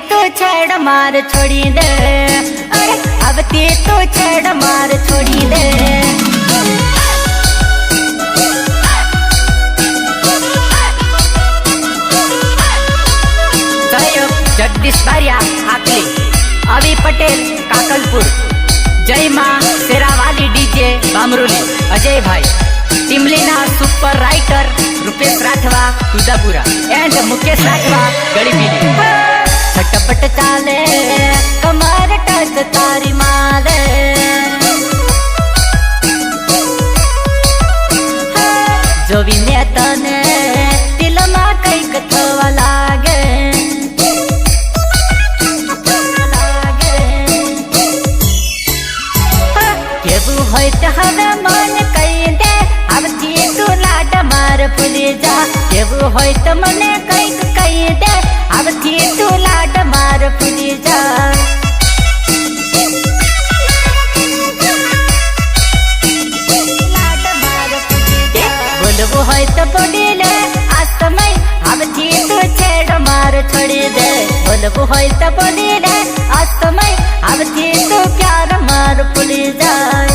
છેડ માર છોડી દે. અરે, આવતી તો છડ માર છોડી દે. જગદીશ બારિયા આકલી અવિ પટેલ, કાકલપુર. જય માં Sherawali DJ Bamroli. Ajaybhai ટીમલીના super writer Rupesh Rathva Udapura and Mukesh Rathva, Galipidi. Touch તારી માલે જોવીને તને દિલમાં કંઈક થવા લાગે. કેવું હોય તો હવે મન કહી દે આવતી તું લાડ માર ભૂલી જા કેવું હોય તો મને હોય તો બોલી લે. આ સમય આવતી તો છેડ માર છોડી દે. બોલવું હોય તો બોલી લે. આ સમય આવતી તો પ્યાર માર ભૂલી જાય.